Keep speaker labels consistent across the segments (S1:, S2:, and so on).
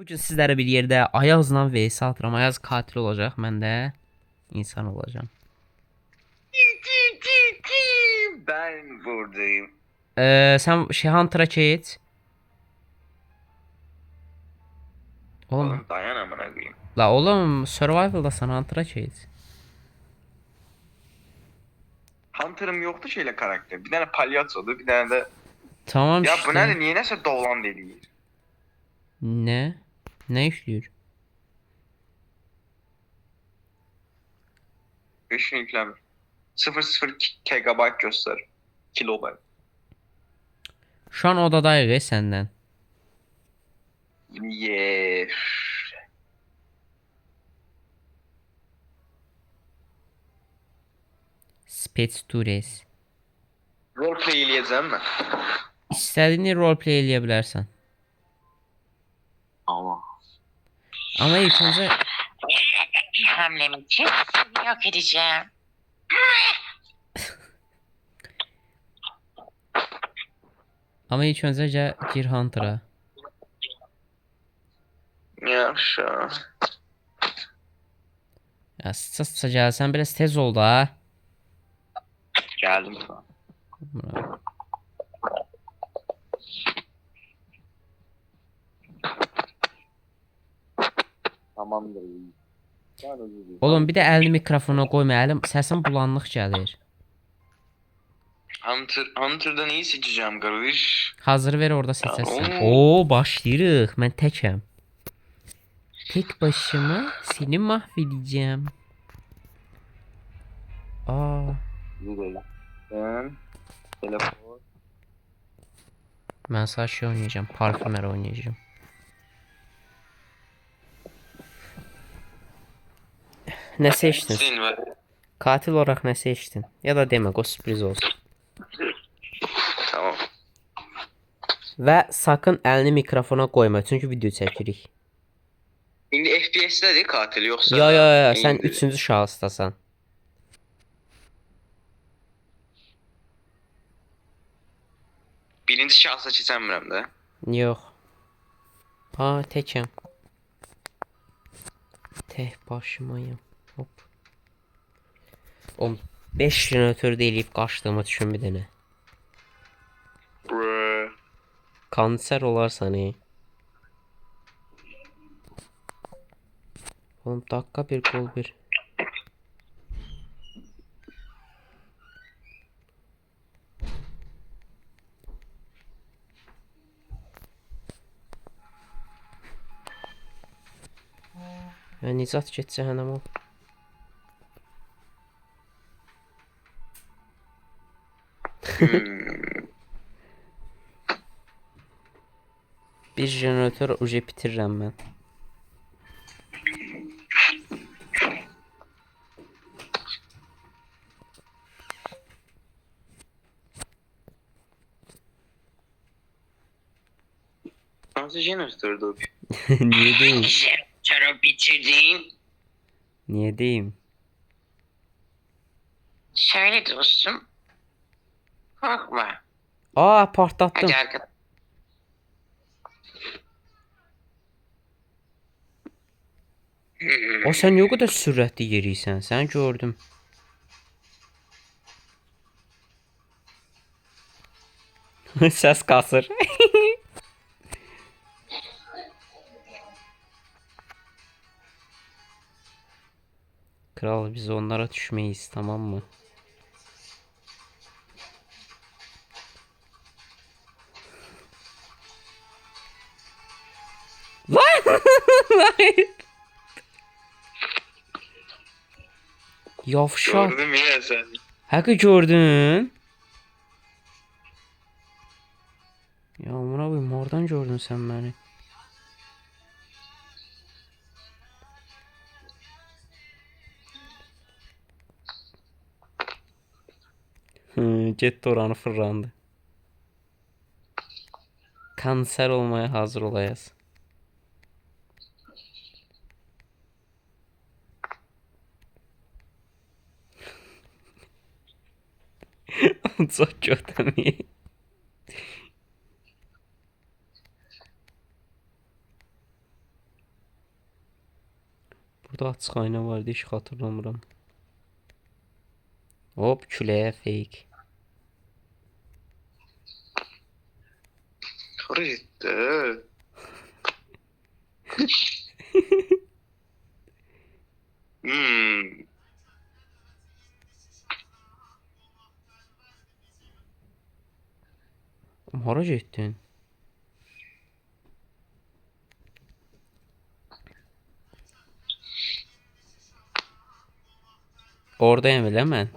S1: Bugün sizlərə bir yerdə Ayazla vs atıram. Ayaz katil olacaq, mən də insan olacağam.
S2: Ben buradayım.
S1: Ee, sen şey Hunter'a keç. Oğlum,
S2: Oğlum dayan amına koyayım.
S1: la oğlum Survival'da sen Hunter'a keç.
S2: Hunter'ım yoktu şeyle karakter. Bir tane palyaçodu, bir tane de...
S1: Tamam
S2: Ya
S1: işte.
S2: bu nerede? Niye neyse dolan dedi.
S1: Ne? Ne işliyor?
S2: Düşün yükleme. 00 GB göster. Kilobayt.
S1: Şu an odadayıq ey səndən.
S2: Yeah.
S1: Spets Tures.
S2: Roleplay eləyəcəm mi?
S1: İstədiyini roleplay eləyə bilərsən.
S2: Ama.
S1: İlk öncə
S3: hamlem için seni yok edeceğim.
S1: amma ilk gəl gir Hunter'a.
S2: Yaxşı.
S1: Ya sıça sıça gəlsən biraz tez ol da.
S2: Geldim. Tamamdır. Özür.
S1: Oğlum bir də əlini mikrofona qoyma. Əlim səsin bulanlıq gəlir.
S2: Hunter, Hunter'dan iyi seçeceğim kardeş.
S1: Hazır ver orada seçəsən.
S2: Oo.
S1: Oo, başlayırıq. Mən təkəm. Tek başıma seni mahvedeceğim. Aa.
S2: Ben telefon.
S1: mən sadəcə şey oynayacağam. Parfümer oynayacağım. Nə seçdin?
S2: Senin var.
S1: Katil olaraq nə seçdin? Ya da demə, o sürpriz olsun.
S2: Tamam.
S1: Və sakın əlini mikrofona qoyma, çünki video çəkirik.
S2: Şimdi FPS'de katil yoksa...
S1: Yo yo yo, sən
S2: İndi-
S1: üçüncü şahısdasan.
S2: Birinci şahsa çizemiyorum da.
S1: Yox. Ha, təkəm. Tək başımayım. Hop. Oğlum 5 jeneratör də eləyib qaçdığımı düşün bir.
S2: Bruh.
S1: Kanser olarsan ey. Oğlum dakika bir gol bir. Ya Nizat get cəhənnəm ol. Bir jeneratör uje bitirirəm mən.
S2: Nasıl jeneratör bu?
S1: Niyə deyim?
S3: Jeneratörü bitirdin.
S1: Niyə deyim?
S3: Söyle dostum. Korkma.
S1: Aa partlattım.
S3: Hadi arkadaş.
S1: O niyə o qədər sürətli yeriysən? Sən gördüm. Səs qasır. Kral biz onlara düşmeyiz tamam mı? Yavşak.
S2: Gördüm ya sen.
S1: Həqiqi gördün? Ya amına koyayım, oradan gördün sən məni. Hı, getdi oranı fırlandı. Kanser olmaya hazır olayız. Çok kötü. Burada açıq ayna var idi, heç xatırlamıram. Hop, küləyə fake.
S2: Hara gitti? hmm.
S1: Hara getdin? Oradayam elə mən.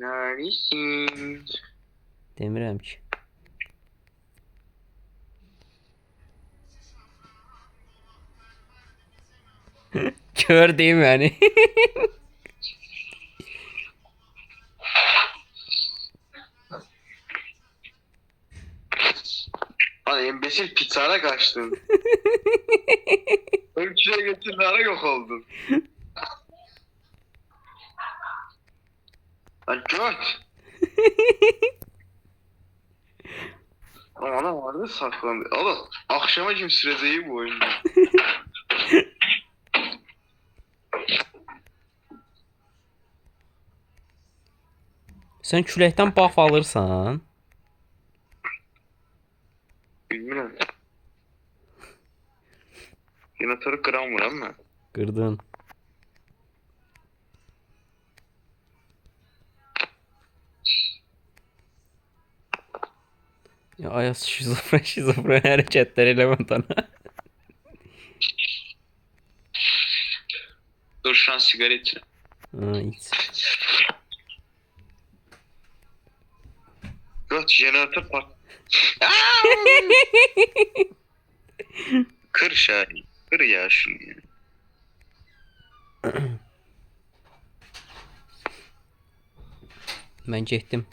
S2: Neredesin?
S1: Demirəm ki. Kör deyim yəni.
S2: Lan embesil pizzara kaçtın. Ölçüye getirdin ara yok oldun. Lan göt. Ana vardı saklandı. Oğlum akşama kim süreceği bu oyunda.
S1: Sən küləkdən bax alırsan.
S2: Jeneratörü kıran var ama.
S1: Qırdın. Ya Ayas şizofren şizofren eləmə dana.
S2: Dur şu an sigara içeceğim.
S1: Ha, iç.
S2: Göt jeneratör pat. Kır Şahin. Kır ya şunu ya.
S1: Mən getdim.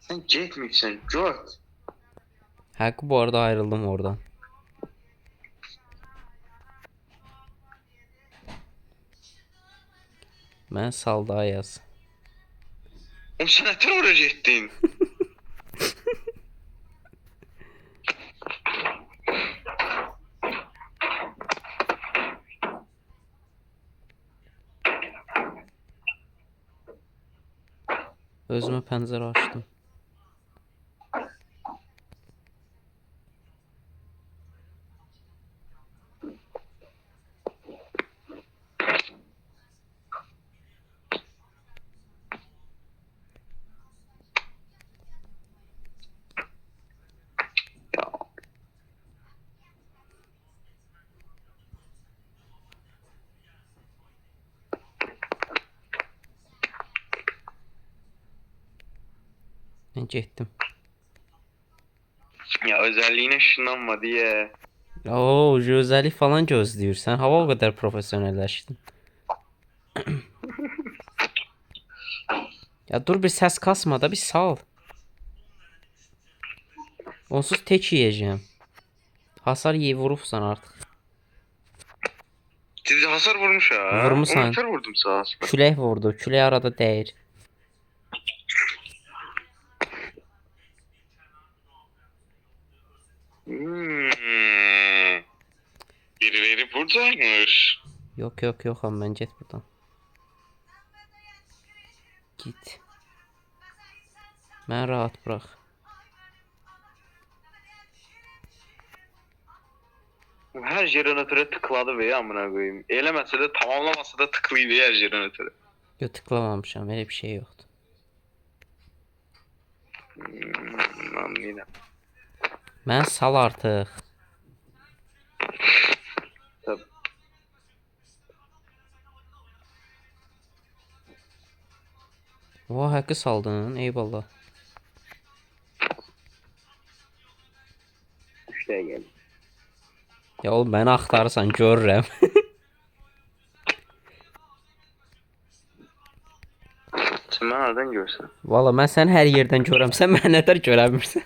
S2: Sen Jack misin? Göt.
S1: Həqiqi bu arada ayrıldım oradan. Mən saldı Ayaz.
S2: Oğlum sen neden oraya gittin?
S1: Özümə pəncərə açdım. Mən getdim.
S2: Ya özelliğine ışınlanma diye.
S1: Oo, gözəllik falan gözləyirsən. Hava o qədər professionalləşdin. ya dur bir səs kasma da bir sal. Onsuz tek yiyəcəm. Hasar yeyib vurubsan artıq.
S2: Sizi hasar vurmuş ha.
S1: Vurmuşsan.
S2: Onu kör vurdum sağa.
S1: Külək vurdu. Külək arada dəyir.
S2: Hmm. Birileri buradaymış.
S1: Yok yok yok amma mən get buradan. Git. Mən rahat burax.
S2: Her jeneratöre tıkladı be ya amına koyayım. Elemese de tamamlamasa da tıklıydı her jeneratöre.
S1: Yo tıklamamışam. Elə bir şey yoxdur.
S2: Hmm.
S1: Mən sal artıq. Oha həqqi saldın. Eyvallah.
S2: İşte gel.
S1: Ya oğlum beni axtarırsan görürəm.
S2: Sen bana nereden görsen?
S1: Valla mən səni hər yerdən görürəm. Sən məni nədər görə bilmirsən?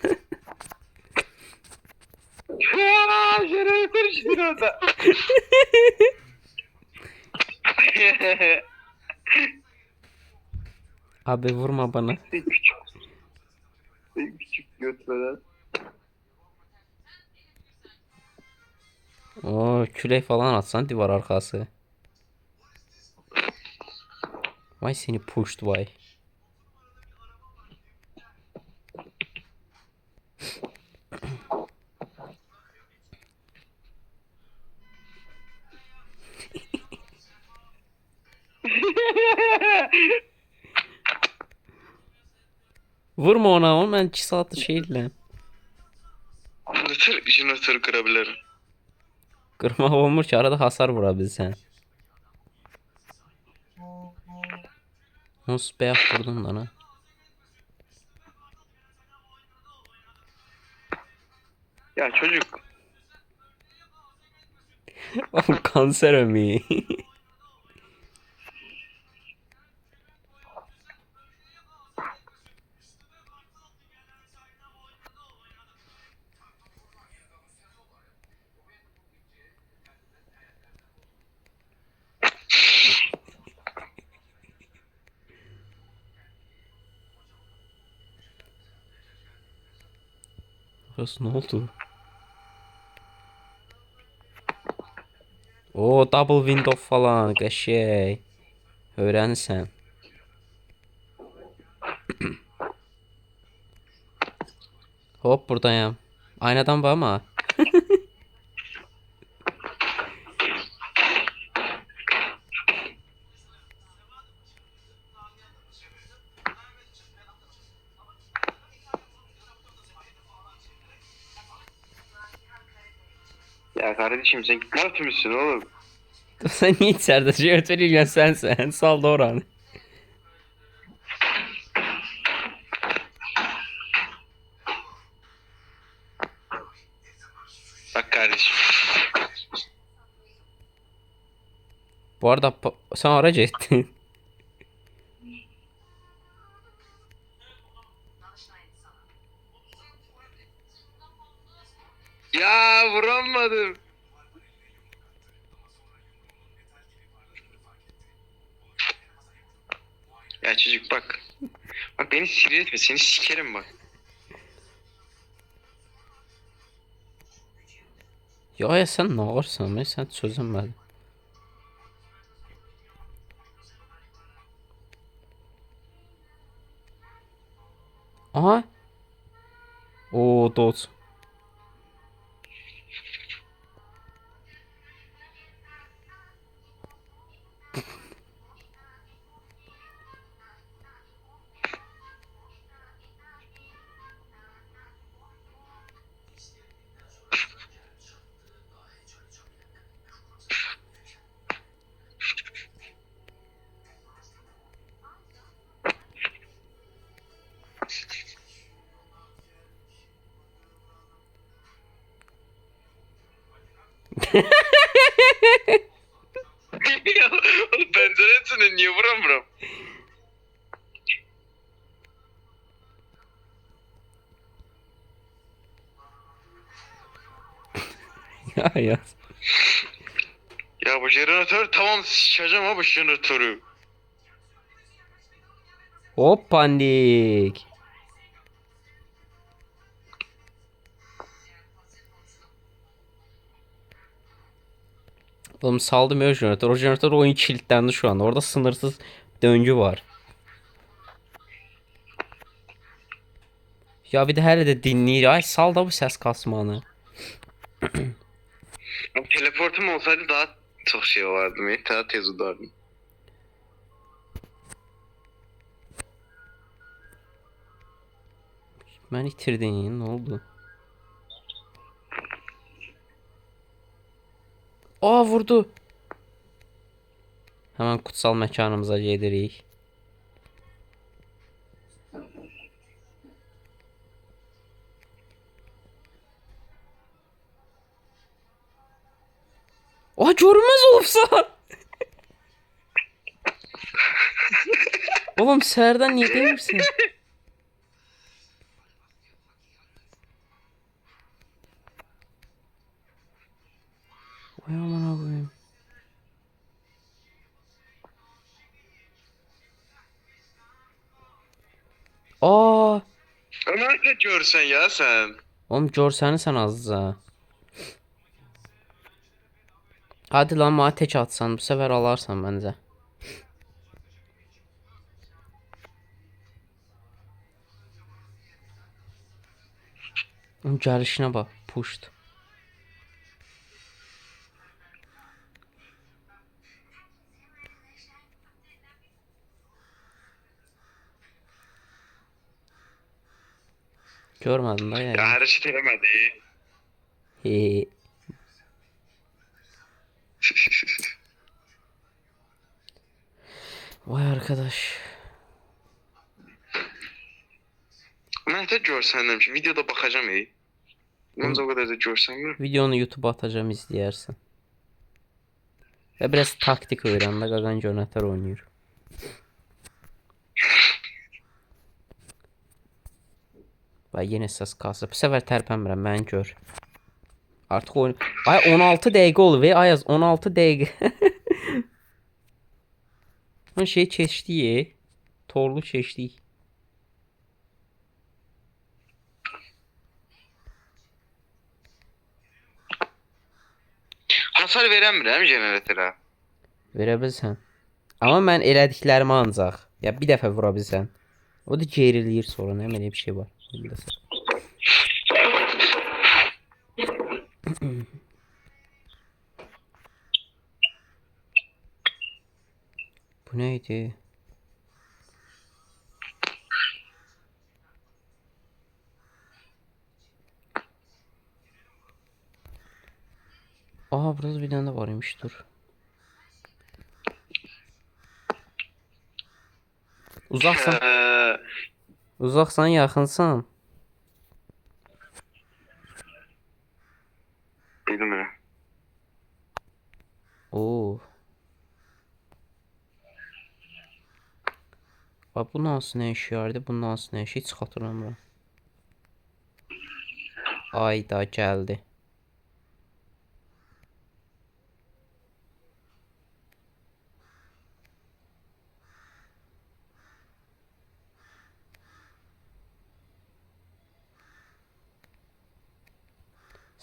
S2: Jeneratör işte orada.
S1: Abi vurma bana.
S2: Sen küçük. Sen küçük götüren.
S1: Oo kürek falan atsan divar arkası. Vay seni pushed vay. Vurma ona oğlum ben 2 saattir şey edirəm.
S2: Jeneratör, jeneratörü kırabilirim.
S1: Qırmaq olmur ki, arada hasar vura bilsən. Ons bəyək vurdun lan ha.
S2: Ya çocuk.
S1: Oğlum kanser ömüyor. Burası ne oldu? O double window falan qəşəng. Öyrənirsən. Hop buradayım. Aynadan baxma.
S2: Ya kardeşim sen gitmez misin oğlum?
S1: Sən niyə içəridə şey ötürürsən sənsən? Sal da oranı.
S2: Bak kardeşim.
S1: Bu arada pa- sən hara
S2: Ya vuramadım. Ya çocuk bak. Bak beni sinir etme seni sikerim bak.
S1: Ya ya sən nə ağırsan? Mən sən çözünmədin. Aha. Oo, dodge.
S2: ya oğlum niye vuramıyorum?
S1: Ya ya.
S2: Ya bu jeneratör tamam sıçacağım ha bu jeneratörü.
S1: Hop pandik. Oğlum saldım ya jeneratör. O jeneratör oyun kilitlendi şu an. Orada sınırsız döngü var. Ya bir de hələ də dinləyir. Ay sal da bu səs kasmanı.
S2: Teleportum olsaydı daha çok şey vardı. ya, Daha tez udardım.
S1: Mən itirdin, nə oldu? Aa vurdu. Hemen kutsal məkanımıza gedirik. Aa görünməz olubsan. Oğlum niyə demirsən? Vay
S2: görsen ya sen.
S1: oğlum görsəni sən azca. Hadi lan mənə tək atsan, bu səfər alarsan məncə. Onun gəlişinə bax, pusht. Görmədin də
S2: Ya
S1: yəni.
S2: hareket edemedi.
S1: He. Vay arkadaş.
S2: Ben de görsəndim ki videoda bakacağım ey. Məncə o kadar da görsənmir.
S1: Videonu YouTube'a atacağım izleyersin. Ve biraz taktik öğren Gagan Jonathan oynuyor. Vay yine ses kalsa. Bu sefer tərpənmirəm mən gör. Artıq oyun... Ay 16 dəqiqə oldu ve Ayaz 16 dəqiqə. Lan şey keçdik. Torlu keçdik.
S2: Hasar verəmirəm generatora.
S1: Verə bilsən. Amma mən elədiklərimi ancaq. Ya bir dəfə vura bilsən. O da geriləyir sonra. Nə belə bir şey var. Bilirsən. Bu neydi? Aa burada bir tane varmış dur. Uzaksan,
S2: Hə,
S1: uzaksan yaxınsan.
S2: bilmirəm.
S1: Oo. Bax bu hansı nə iş yardı? Bu hansı nə iş? Heç xatırlamıram. Ayda gəldi.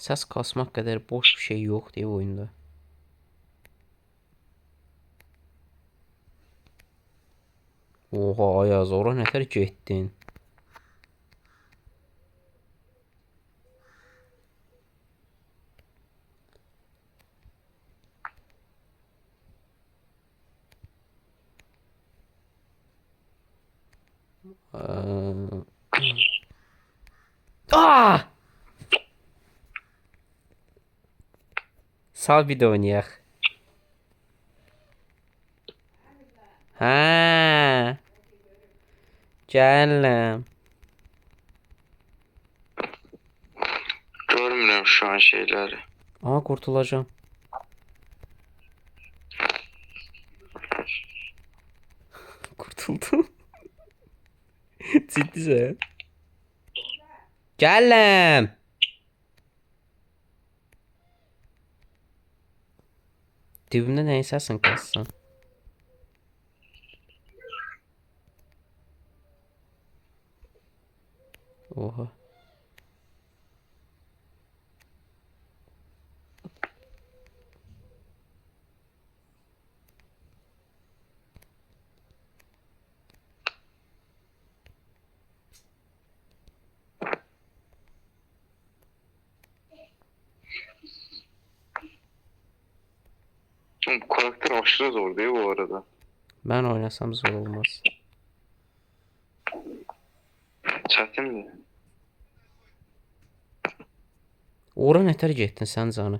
S1: Səs kasmaq qədər boş bir şey yoxdur oyunda. Oha Ayaz ora nətər getdin? Eee, Aa! Sal bir də oynayaq. Hə. Gələm.
S2: Görmürəm şu an şeyləri.
S1: Aha qurtulacağam. Kurtuldum. Ciddisən? Gələm. Dibimdə nə səsin kassan? Oha.
S2: Oğlum, Bu karakter aşırı zor değil bu arada.
S1: Ben oynasam zor olmaz.
S2: Çətindir.
S1: Ora nətər getdin sən canı?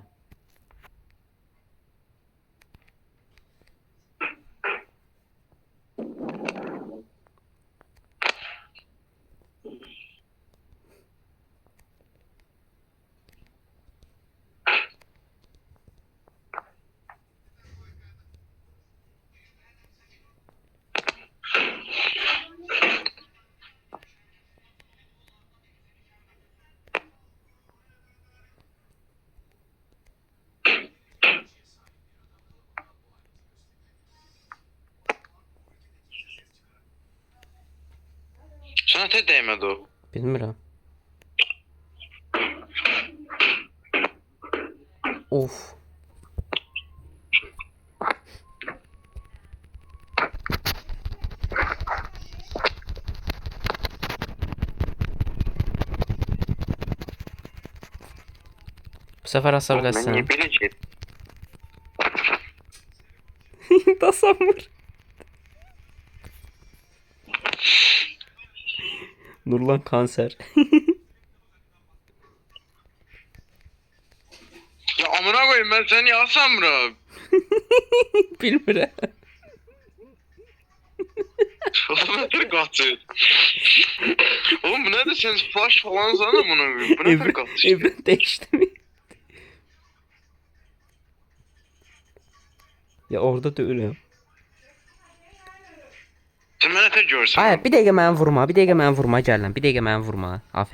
S2: Sana teteemed o.
S1: Bilmiyorum. Of. Bu sefer
S2: asabilirsin. Ben niye bileceğim?
S1: Tasavvur. Nurlan kanser.
S2: Ya amına koyayım ben seni yazsam bro.
S1: Bilmirəm.
S2: Oğlum nedir katı? Oğlum bu nedir sen flash falan amına koyayım. Bu nedir
S1: Evren,
S2: katı?
S1: evren değişti mi? ya orada da ölüm.
S2: Sen bana ne görürsün?
S1: Ay bir dəqiqə məni vurma, bir dəqiqə məni vurma gələn, bir dəqiqə məni vurma. AFK